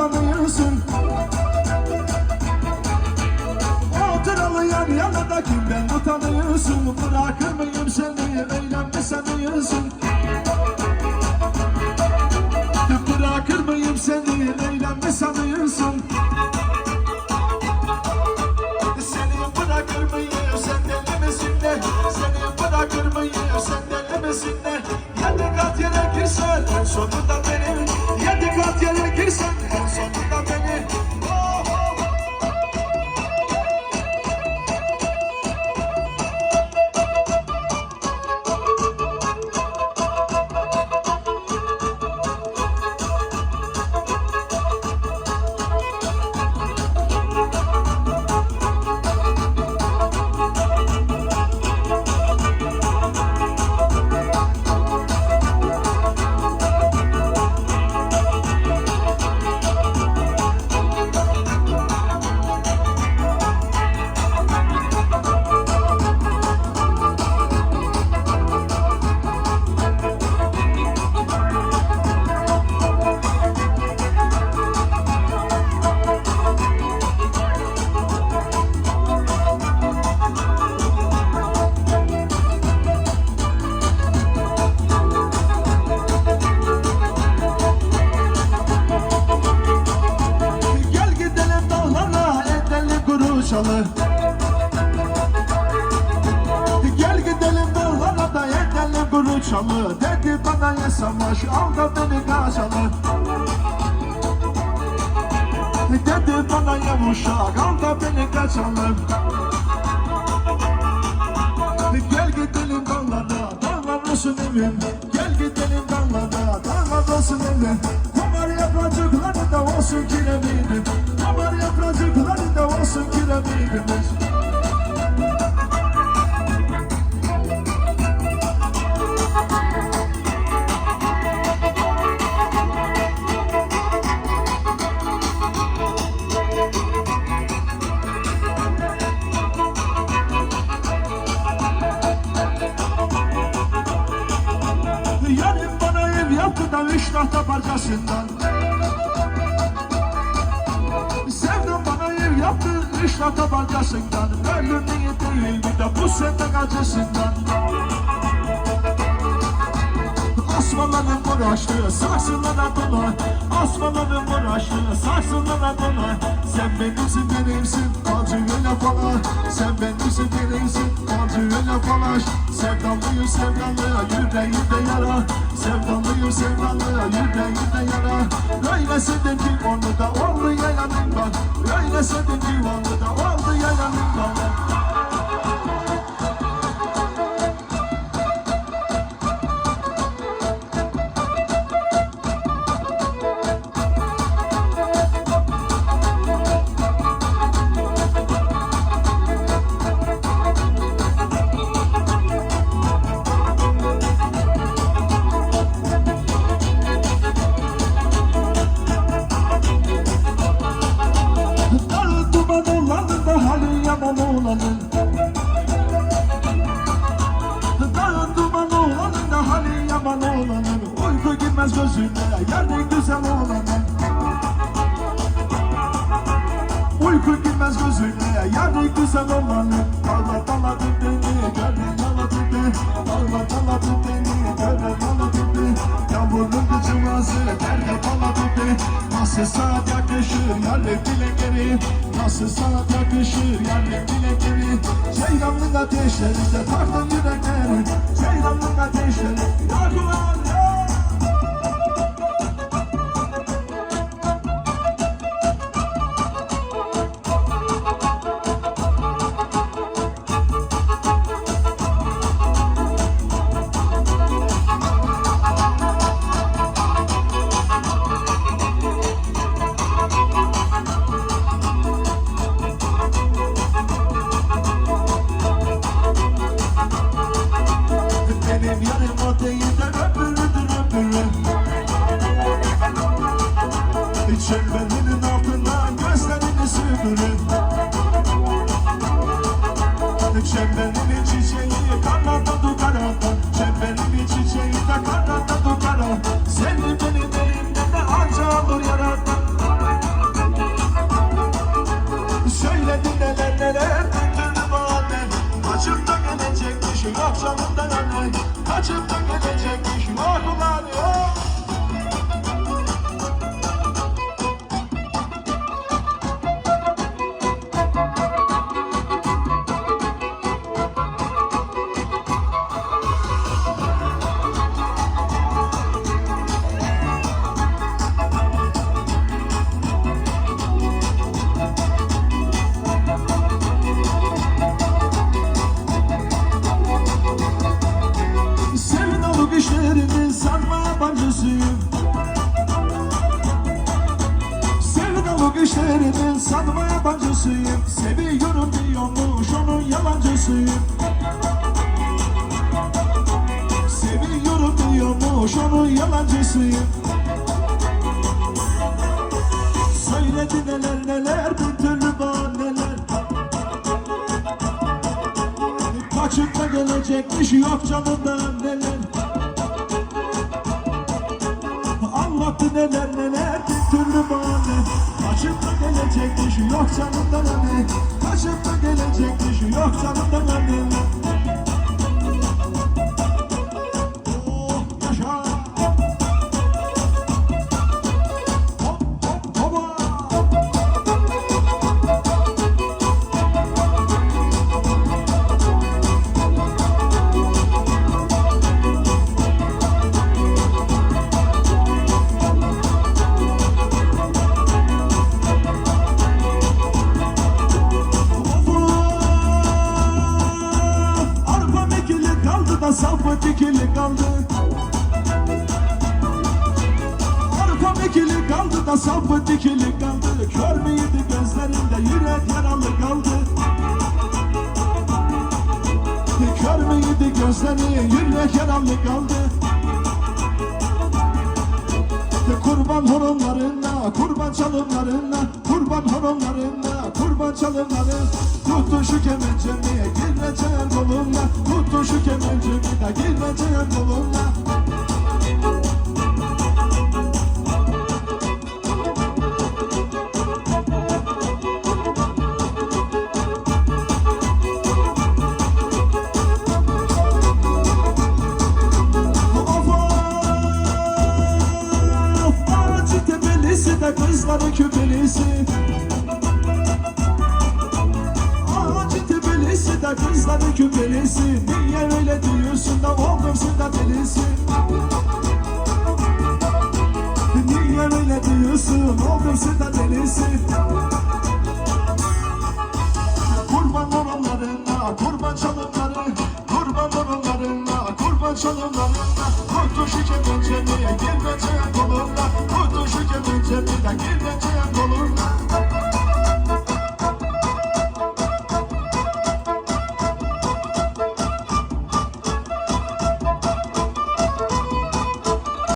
tanıyorsun? Oturalı yan yana da kimden utanıyorsun Bırakır mıyım seni eğlenme sanıyorsun? Bırakır mıyım seni eğlenme sanıyorsun? Seni bırakır mıyım sen deli de? Seni bırakır mıyım sen deli de? Yedi kat yere girsen en sonunda kuruşalı Gel gidelim dağlara da edelim kuruşalı Dedi bana ya savaş al da beni kaçalı Dedi bana ya uşak al da beni kaçalı Gel gidelim dağlara dağlar olsun evim Gel gidelim dağlara dağlar olsun evim Kumar yapracıkları da olsun kiremidim tahta parçasından. Sevdim bana ev yaptı üç tahta parçasından. Ölüm niye değil bir de bu sevmek acısından Osmanlı'nın uğraştığı sarsılara dola Osmanlı'nın uğraştığı sarsılara dola Sen benimsin benimsin acı öyle falan Sen benimsin benimsin acı öyle falan Sevdalıyım sevdalı yüreğimde yara. Sevdalıyım sevdalı yüreğimde yara. Öyle sevdim ki onu da oldu yalanında Öyle sevdim ki onu da oldu yalanında Dağı Girmez gözüne yani güzel olanın Uyku girmez gözüne yani güzel olanın Allah daladın beni gören yaladın beni. Allah daladın beni gören yaladın beni. Yağmurun gıcıması nerede baladı beni. Nasıl saat yakışır yani bile geri. Nasıl saat yakışır yani bile geri. Ceylanın ateşlerinde taktım yürekleri. Ceylanın ateşleri Russian İşlerinin sanma yabancısıyım. Seviyorum diyormuş onun yalancısıyım. Seviyorum diyormuş onun yalancısıyım. Söyledi neler neler bir türlü bahaneler. Kaçıp da gelecekmiş yok canından neler. Anlattı neler neler bir türlü bahane Kaçıp da gelecekmiş yok canından anne safı dikili kaldı. Arpa mekili kaldı da safı dikili kaldı. Kör müydü gözlerinde yürek yaralı kaldı. Kör müydü gözleri yürek yaralı kaldı. Kurban horonlarına, kurban çalımlarına Kurban horonlarına, kurban çalımlarına. Tuttu şu kemencemi, gireceğim kolumla. Tuttu kızları küpelisi Ağacı tepelisi de kızları küpelisi Niye öyle diyorsun da oldumsun da delisi Niye öyle diyorsun oldumsun da delisi Kurban oranlarına, kurban çalımları Kurban oranlarına, kurban çalımlarına Kurtu